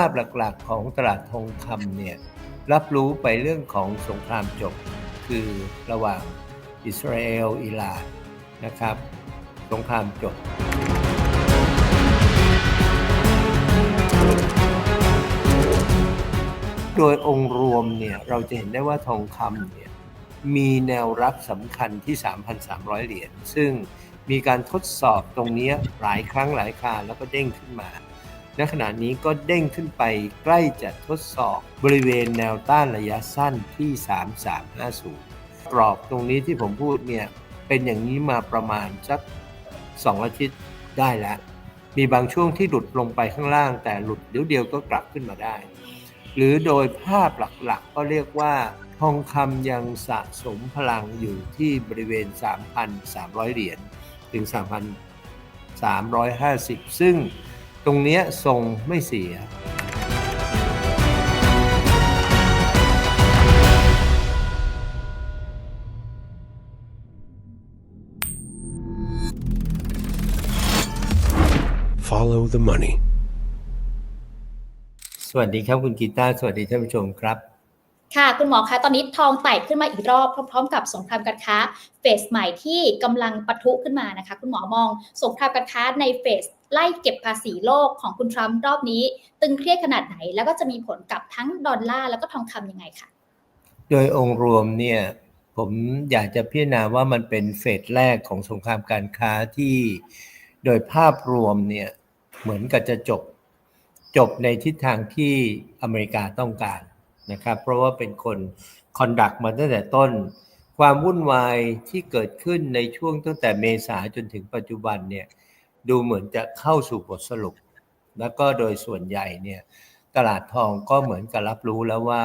าพหลักๆของตลาดทองคำเนี่ยรับรู้ไปเรื่องของสงครามจบ คือระหว่างอิสราเอลอิหร่านนะครับ สงครามจบ โดยองค์รวมเนี่ยเราจะเห็นได้ว่าทองคำเนี่ยมีแนวรับสำคัญที่ 3,300 เหรียญซึ่งมีการทดสอบตรงนี้หลายครั้งหลายคราแล้วก็เด้งขึ้นมา ณขณะนี้ก็เด้งขึ้นไปใกล้จะทดสอบบริเวณแนวต้านระยะสั้นที่ 3350 กรอบตรงนี้ที่ผมพูดเนี่ย เป็นอย่างนี้มาประมาณสัก 2 อาทิตย์ได้แล้ว มีบางช่วงที่หลุดลงไปข้างล่าง แต่หลุดเดี๋ยวเดียวก็กลับขึ้นมาได้ หรือโดยภาพหลักๆ ก็เรียกว่า ทองคำยังสะสมพลังอยู่ที่บริเวณ 3,300 เหรียญถึง 3,350 ซึ่ง ตรงเนี้ยทรงไม่เสีย Follow the money. สวัสดีครับคุณกีตาร์สวัสดีท่านผู้ชมครับ ค่ะ คุณหมอคะตอนนี้ทองไต่ขึ้นมาอีกรอบพร้อมๆ กับสงครามการค้าเฟสใหม่ที่กำลังปะทุขึ้นมานะคะ คุณหมอมองสงครามการค้าในเฟสไล่เก็บภาษีโลกของคุณทรัมป์รอบนี้ ตึงเครียดขนาดไหน แล้วก็จะมีผลกับทั้งดอลลาร์แล้วก็ทองคำยังไงคะโดยองค์รวมเนี่ยผมอยากจะพิจารณาว่ามันเป็นเฟสแรกของสงครามการค้าที่โดยภาพรวมเนี่ยเหมือนกับจะจบจบในทิศทางที่อเมริกาต้องการ นะครับ เพราะว่าเป็นคนคอนดักมาตั้งแต่ต้น ความวุ่นวายที่เกิดขึ้นในช่วงตั้งแต่เมษาจนถึงปัจจุบันเนี่ยดูเหมือนจะเข้าสู่บทสรุป แล้วก็โดยส่วนใหญ่เนี่ยตลาดทองก็เหมือนกับรับรู้แล้วว่า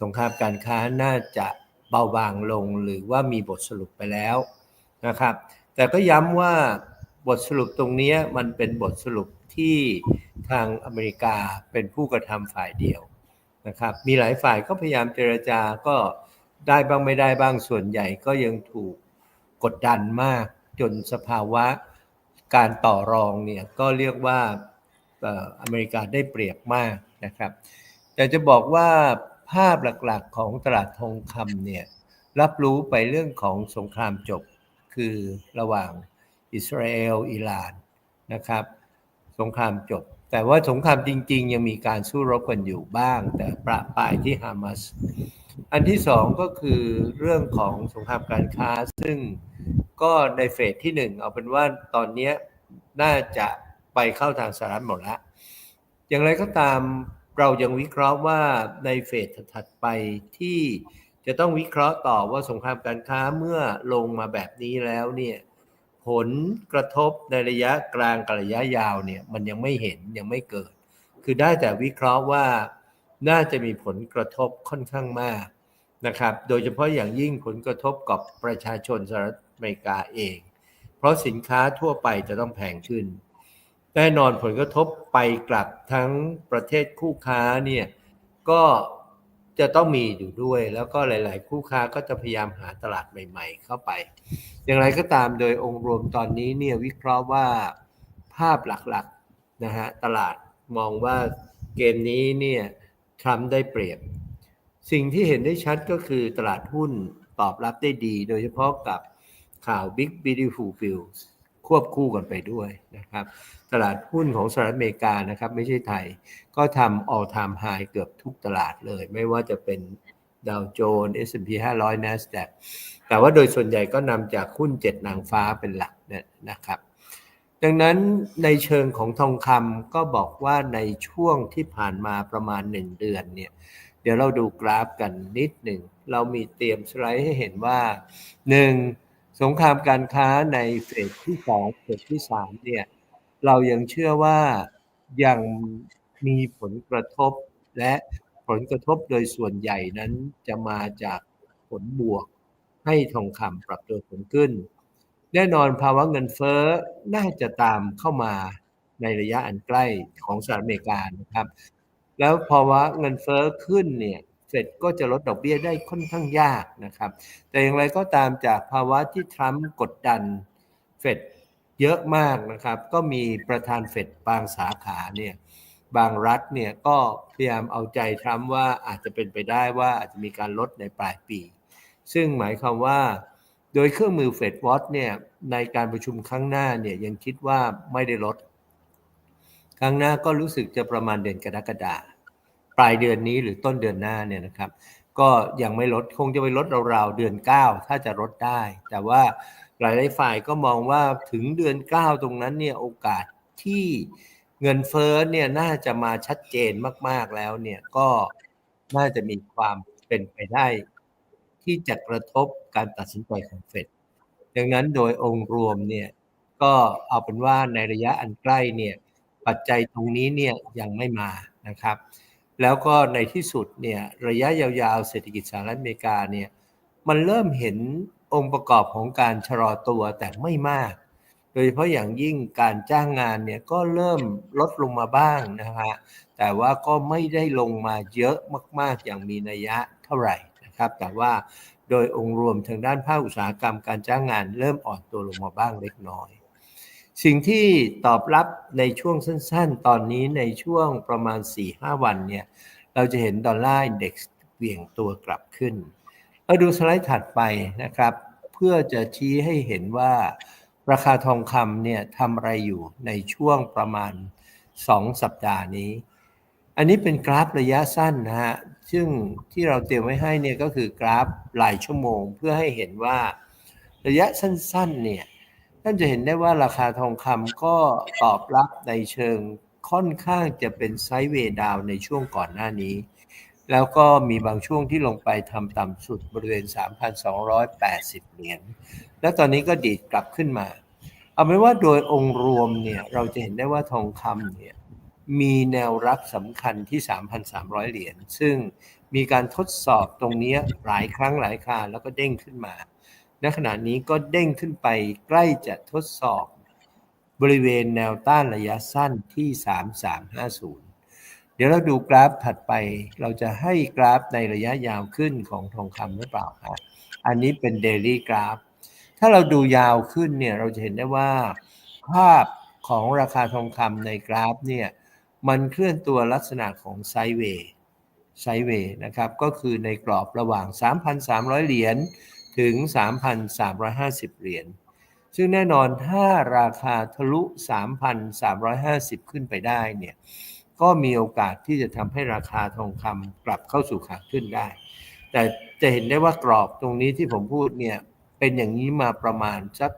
สงครามการค้าน่าจะเบาบางลงหรือว่ามีบทสรุปไปแล้วนะครับ แต่ก็ย้ำว่าบทสรุปตรงนี้มันเป็นบทสรุปที่ทางอเมริกาเป็นผู้กระทำฝ่ายเดียว นะครับ มีหลายฝ่ายก็พยายามเจรจาก็ได้บ้างไม่ได้บ้างส่วนใหญ่ก็ยังถูกกดดันมากจนสภาวะการต่อรองเนี่ยก็เรียกว่าเอออเมริกาได้เปรียบมากนะครับ แต่จะบอกว่าภาพหลักๆของตลาดทองคำเนี่ยรับรู้ไปเรื่องของสงครามจบคือระหว่างอิสราเอลอิหร่านนะครับ สงครามจบ แต่ว่าสงครามจริง ๆ ยังมีการสู้รบกันอยู่บ้าง แต่ประปรายที่ฮามาสอันที่สองก็คือเรื่องของสงครามการค้า ซึ่งก็ในเฟสที่หนึ่งเอาเป็นว่าตอนนี้น่าจะไปเข้าทางสหรัฐหมดแล้วอย่างไรก็ตามเรายังวิเคราะห์ว่าในเฟสถัดไปที่จะต้องวิเคราะห์ต่อว่าสงครามการค้าเมื่อลงมาแบบนี้แล้วเนี่ย ผลกระทบในระยะกลางกับระยะยาวเนี่ยมันยังไม่เห็นยังไม่เกิด คือได้แต่วิเคราะห์ว่าน่าจะมีผลกระทบค่อนข้างมากนะครับ โดยเฉพาะอย่างยิ่งผลกระทบกับประชาชนสหรัฐอเมริกาเอง เพราะสินค้าทั่วไปจะต้องแพงขึ้น แน่นอนผลกระทบไปกลับทั้งประเทศคู่ค้าเนี่ยก็ จะต้องมีอยู่ด้วย แล้วก็หลาย ๆ คู่ค้าก็จะพยายามหาตลาดใหม่ ๆ เข้าไป อย่างไรก็ตามโดยองค์รวมตอนนี้เนี่ยวิเคราะห์ว่าภาพหลัก ๆ นะฮะตลาดมองว่าเกมนี้เนี่ยทรัมป์ได้เปรียบ สิ่งที่เห็นได้ชัดก็คือตลาดหุ้นตอบรับได้ดี โดยเฉพาะกับข่าว Big Beautiful Bill ควบคู่กันไปด้วยนะครับ ตลาดหุ้นของสหรัฐอเมริกานะครับไม่ใช่ไทย ก็ทำ all time high เกือบทุกตลาดเลย ไม่ว่าจะเป็นดาวโจนส์ S&P 500 NASDAQ แต่ว่าโดยส่วนใหญ่ก็นำจากหุ้นเจ็ดนางฟ้าเป็นหลักเนี่ยนะครับ ดังนั้นในเชิงของทองคำก็บอกว่าในช่วงที่ผ่านมาประมาณ 1 เดือนเนี่ยเดี๋ยวเราดูกราฟกันนิดหนึ่ง เรามีเตรียมสไลด์ให้เห็นว่า 1. สงครามการค้าในเฟสที่2เฟสที่3เนี่ยเรายังเชื่อว่ายังมีผลกระทบและผลกระทบโดยส่วนใหญ่นั้นจะมาจากผลบวกให้ทองคำปรับตัวสูงขึ้น แน่นอนภาวะเงินเฟ้อน่าจะตามเข้ามาในระยะอันใกล้ของสหรัฐอเมริกานะครับ แล้วภาวะเงินเฟ้อขึ้นเนี่ย เฟดก็จะลดดอกเบี้ยได้ค่อนข้างยากนะครับ แต่อย่างไรก็ตามจากภาวะที่ทรัมป์กดดันเฟดเยอะมากนะครับ ก็มีประธานเฟดบางสาขาเนี่ยบางรัฐเนี่ยก็พยายามเอาใจทรัมป์ว่าอาจจะเป็นไปได้ว่าอาจจะมีการลดในปลายปี ซึ่งหมายความว่า โดยเครื่องมือเฟดวอตเนี่ยในการประชุมครั้งหน้าเนี่ยยังคิดว่าไม่ได้ลด ครั้งหน้าก็รู้สึกจะประมาณเดือนกรกฎาคม ปลายเดือนนี้หรือต้นเดือนหน้าเนี่ยนะครับ ก็ยังไม่ลดคงจะไปลดราวๆเดือน 9 ถ้าจะลดได้ แต่ว่าหลายๆฝ่ายก็มองว่าถึงเดือน 9 ตรงนั้นเนี่ยโอกาสที่เงินเฟ้อเนี่ยน่าจะมาชัดเจนมากๆแล้วเนี่ยก็น่าจะมีความเป็นไปได้ ที่จะกระทบการตัดสินใจของเฟดดังนั้นโดยองค์รวมเนี่ยก็เอาเป็นว่าในระยะอันใกล้เนี่ยปัจจัยตรงนี้เนี่ยยังไม่มานะครับ แล้วก็ในที่สุดเนี่ยระยะยาวๆ เศรษฐกิจสหรัฐอเมริกาเนี่ยมันเริ่มเห็นองค์ประกอบของการชะลอตัวแต่ไม่มาก โดยเฉพาะอย่างยิ่งการจ้างงานเนี่ยก็เริ่มลดลงมาบ้างนะฮะแต่ว่าก็ไม่ได้ลงมาเยอะมากๆ อย่างมีนัยยะเท่าไหร่นะครับ แต่ว่าโดยองค์รวมทางด้านภาคอุตสาหกรรมการจ้างงานเริ่มอ่อนตัวลงมาบ้างเล็กน้อย สิ่งที่ตอบรับในช่วงสั้นๆ ตอนนี้ในช่วงประมาณ 4-5 วันเนี่ย เราจะเห็นดอลลาร์อินเด็กซ์เบี่ยงตัวกลับขึ้น เราดูสไลด์ถัดไปนะครับ เพื่อจะชี้ให้เห็นว่าราคาทองคำเนี่ยทำอะไรอยู่ในช่วงประมาณ 2 สัปดาห์นี้ อันนี้เป็นกราฟระยะสั้นนะฮะ ซึ่งที่เราเตรียมไว้ให้เนี่ยก็คือกราฟรายชั่วโมง เพื่อให้เห็นว่าระยะสั้นๆเนี่ย ท่านจะเห็นได้ว่าราคาทองคำก็ตอบรับในเชิงค่อนข้างจะเป็นไซด์เวย์ดาวในช่วงก่อนหน้านี้ แล้วก็มีบางช่วงที่ลงไปทำต่ำสุดบริเวณ 3,280 เหรียญ แล้วตอนนี้ก็ดีดกลับขึ้นมา เอาเป็นว่าโดยองค์รวมเนี่ยเราจะเห็นได้ว่าทองคำเนี่ยมีแนวรับสำคัญที่ 3,300 เหรียญ ซึ่งมีการทดสอบตรงนี้หลายครั้งหลายคราแล้วก็เด้งขึ้นมา ณขณะนี้ก็เด้งขึ้นไปใกล้จะทดสอบบริเวณแนวต้านระยะสั้นที่ 3350 เดี๋ยวเราดูกราฟถัดไป เราจะให้กราฟในระยะยาวขึ้นของทองคำหรือเปล่าครับอันนี้เป็นเดลี่กราฟ ถ้าเราดูยาวขึ้นเนี่ย เราจะเห็นได้ว่า ภาพของราคาทองคำในกราฟเนี่ย มันเคลื่อนตัวลักษณะของไซเวย์ไซเวย์นะครับ ก็คือในกรอบระหว่าง 3,300 เหรียญ ถึง 3,350 เหรียญ ซึ่งแน่นอนถ้าราคาทะลุ 3,350 ขึ้นไปได้เนี่ย ก็มีโอกาสที่จะทำให้ราคาทองคำกลับเข้าสู่ขาขึ้นได้ แต่จะเห็นได้ว่ากรอบตรงนี้ที่ผมพูดเนี่ย เป็นอย่างนี้มาประมาณสัก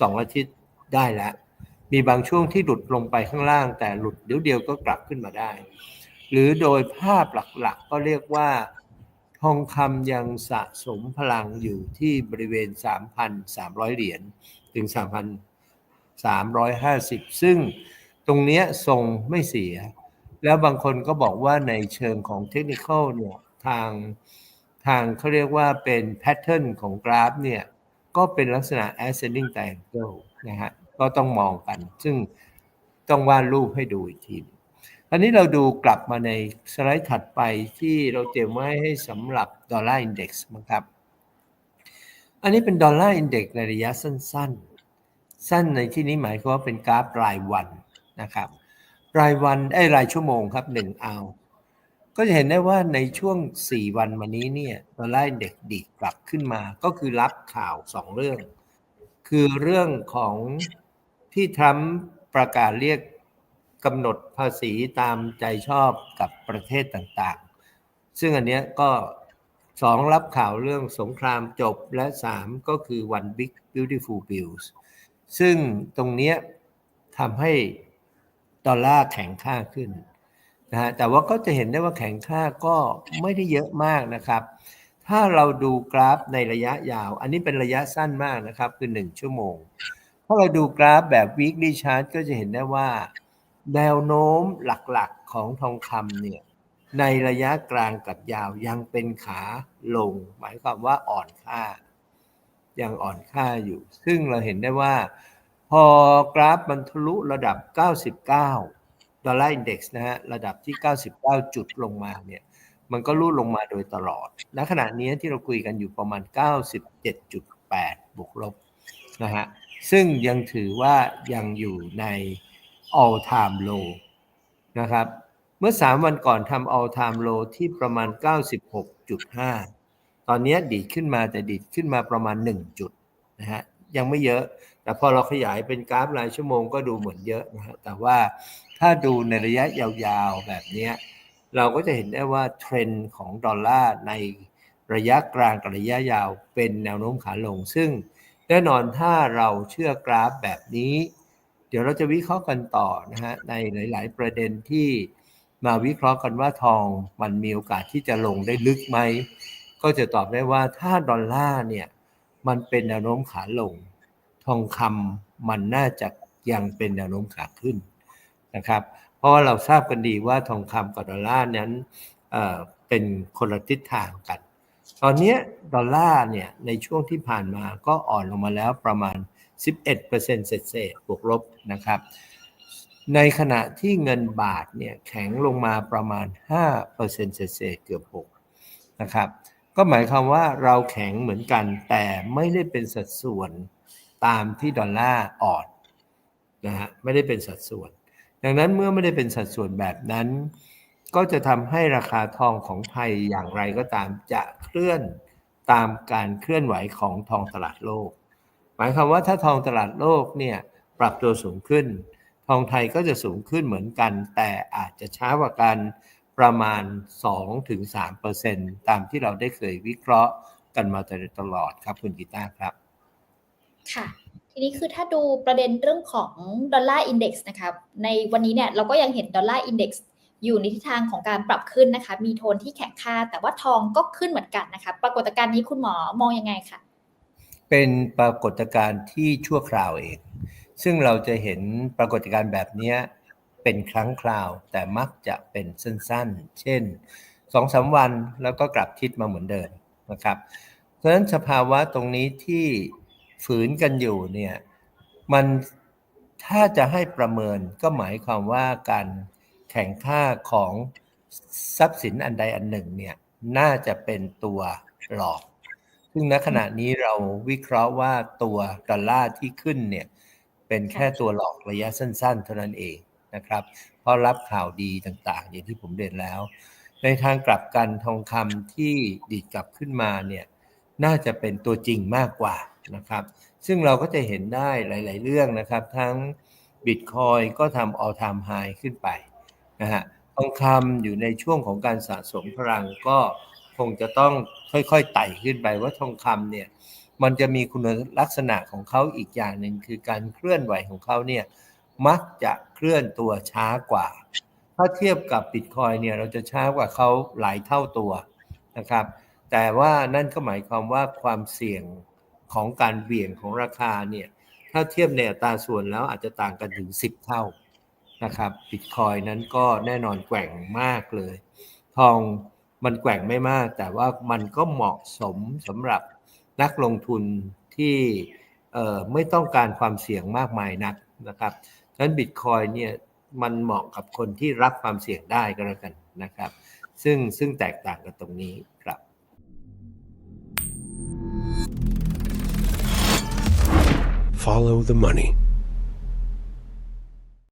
สองอาทิตย์ได้แล้ว มีบางช่วงที่หลุดลงไปข้างล่าง แต่หลุดเดี๋ยวเดียวก็กลับขึ้นมาได้ หรือโดยภาพหลักๆก็เรียกว่า ทองคำยังสะสมพลังอยู่ที่บริเวณ 3,300 เหรียญถึง 3,350 ซึ่งตรงเนี้ยทรงไม่เสีย แล้วบางคนก็บอกว่าในเชิงของเทคนิคอลเนี่ยทางทางเขาเรียกว่าเป็นแพทเทิร์นของกราฟเนี่ยก็เป็นลักษณะ ascending triangle นะฮะก็ต้องมองกัน ซึ่งต้องวาดรูปให้ดูอีกที อันนี้เราดูกลับมาในสไลด์ถัดไปที่เราเตรียมไว้ให้สำหรับดอลลาร์อินเด็กซ์นะครับ อันนี้เป็นดอลลาร์อินเด็กซ์ในระยะสั้น ๆ สั้นในที่นี้หมายความว่าเป็นกราฟรายวันนะครับ รายวันไอ้รายชั่วโมงครับหนึ่งเอาก็จะเห็นได้ว่าในช่วง 4 วันมานี้เนี่ยดอลลาร์อินเด็กซ์ดีดกลับขึ้นมา ก็คือรับข่าว 2 เรื่อง คือเรื่องของที่ทรัมป์ประกาศเรียก กำหนดภาษีตามใจชอบกับประเทศต่างๆ ซึ่งอันเนี้ยก็สองรับข่าวเรื่องสงครามจบและสามก็คือ one big beautiful bills ซึ่งตรงเนี้ยทำให้ดอลลาร์แข็งค่าขึ้นนะฮะแต่ว่าก็จะเห็นได้ว่าแข็งค่าก็ไม่ได้เยอะมากนะครับ ถ้าเราดูกราฟในระยะยาว อันนี้เป็นระยะสั้นมากนะครับ คือ 1 ชั่วโมง ถ้าเราดูกราฟแบบ weekly chart ก็จะเห็นได้ว่า แนวโน้มหลักๆของทองคำเนี่ยในระยะกลางกับยาวยังเป็นขาลง หมายความว่าอ่อนค่า ยังอ่อนค่าอยู่ ซึ่งเราเห็นได้ว่า พอกราฟมันทะลุระดับ 99 ดอลลาร์อินเด็กซ์นะฮะระดับที่ 99 จุดลงมาเนี่ยมันก็รูดลงมาโดยตลอด ณ ขณะนี้ที่เราคุยกันอยู่ประมาณ 97.8 บวกลบนะฮะ ซึ่งยังถือว่ายังอยู่ใน all time low นะครับ เมื่อ 3 วันก่อนทำ all time low ที่ประมาณ 96.5 ตอนนี้ดีดขึ้นมาแต่ดีดขึ้นมาประมาณ 1 จุดนะฮะยังไม่เยอะ แต่พอเราขยายเป็นกราฟรายชั่วโมงก็ดูเหมือนเยอะนะฮะแต่ว่าถ้าดูในระยะยาวๆแบบนี้เราก็จะเห็นได้ว่าเทรนด์ของดอลลาร์ในระยะกลางกับระยะยาวเป็นแนวโน้มขาลง ซึ่งแน่นอนถ้าเราเชื่อกราฟแบบนี้ เดี๋ยวเราจะวิเคราะห์กันต่อนะฮะในหลาย ๆ ประเด็นที่มาวิเคราะห์กันว่าทองมันมีโอกาสที่จะลงได้ลึกไหม ก็จะตอบได้ว่าถ้าดอลลาร์เนี่ยมันเป็นแนวโน้มขาลง ทองคำมันน่าจะยังเป็นแนวโน้มขาขึ้นนะครับ เพราะว่าเราทราบกันดีว่าทองคำกับดอลลาร์นั้นเเป็นคนละทิศทางกัน ตอนนี้ดอลลาร์เนี่ยในช่วงที่ผ่านมาก็อ่อนลงมาแล้วประมาณ 11%เศษเศษบวกลบนะครับ ในขณะที่เงินบาทเนี่ยแข็งลงมาประมาณ 5%เศษเศษเกือบ6นะครับ ก็หมายความว่าเราแข็งเหมือนกันแต่ไม่ได้เป็นสัดส่วนตามที่ดอลลาร์อ่อนนะฮะไม่ได้เป็นสัดส่วน ดังนั้นเมื่อไม่ได้เป็นสัดส่วนแบบนั้น ก็จะทำให้ราคาทองของไทยอย่างไรก็ตามจะเคลื่อนตามการเคลื่อนไหวของทองตลาดโลก มายความว่าถ้าทองตลาดโลกเนี่ยปรับตัวสูงขึ้น ทองไทยก็จะสูงขึ้นเหมือนกัน แต่อาจจะช้ากว่ากันประมาณ 2-3%ตามที่เราได้เคยวิเคราะห์กันมาตลอดครับคุณกีตาร์ครับ ค่ะ ทีนี้คือถ้าดูประเด็นเรื่องของดอลลาร์อินเด็กซ์นะคะในวันนี้เนี่ยเราก็ยังเห็นดอลลาร์อินเด็กซ์อยู่ในทิศทางของการปรับขึ้นนะคะ มีโทนที่แข็งค่า แต่ว่าทองก็ขึ้นเหมือนกันนะคะ ปรากฏการณ์นี้คุณหมอมองยังไงคะ เป็นปรากฏการณ์ที่ชั่วคราวเอง ซึ่งเราจะเห็นปรากฏการณ์แบบนี้เป็นครั้งคราว แต่มักจะเป็นสั้นๆ เช่นสองสามวันแล้วก็กลับทิศมาเหมือนเดิมนะครับ เพราะฉะนั้นสภาวะตรงนี้ที่ฝืนกันอยู่เนี่ยมันถ้าจะให้ประเมินก็หมายความว่าการแข่งค่าของทรัพย์สินอันใดอันหนึ่งเนี่ยน่าจะเป็นตัวหลอก ซึ่งณขณะนี้เราวิเคราะห์ว่าตัวดอลลาร์ที่ขึ้นเนี่ยเป็นแค่ตัวหลอกระยะสั้น ๆ เท่านั้นเองนะครับเพราะรับข่าวดีต่างๆ อย่างที่ผมเรียนแล้ว ในทางกลับกันทองคำที่ดีดกลับขึ้นมาเนี่ยน่าจะเป็นตัวจริงมากกว่านะครับ ซึ่งเราก็จะเห็นได้หลาย ๆ เรื่องนะครับ ทั้งบิตคอยก็ทำ all time high ขึ้นไปนะฮะทองคำอยู่ในช่วงของการสะสมพลังก็คงจะต้อง ค่อยๆไต่ขึ้นไปว่าทองคำเนี่ยมันจะมีคุณลักษณะของเขาอีกอย่างหนึ่งคือการเคลื่อนไหวของเขาเนี่ยมักจะเคลื่อนตัวช้ากว่า ถ้าเทียบกับบิตคอยเนี่ยเราจะช้ากว่าเขาหลายเท่าตัวนะครับ แต่ว่านั่นก็หมายความว่าความเสี่ยงของการเบี่ยงของราคาเนี่ยถ้าเทียบในอัตราส่วนแล้วอาจจะต่างกันถึง 10 เท่านะครับบิตคอยนั้นก็แน่นอนแกว่งมากเลย ทอง มันแกว่งไม่มาก แต่ว่ามันก็เหมาะสมสำหรับนักลงทุนที่ไม่ต้องการความเสี่ยงมากมายนักนะครับฉะนั้นบิตคอยเนี่ยมันเหมาะกับคนที่รับความเสี่ยงได้ก็แล้วกันนะครับ ซึ่งซึ่งแตกต่างกันตรงนี้ครับ Follow the money.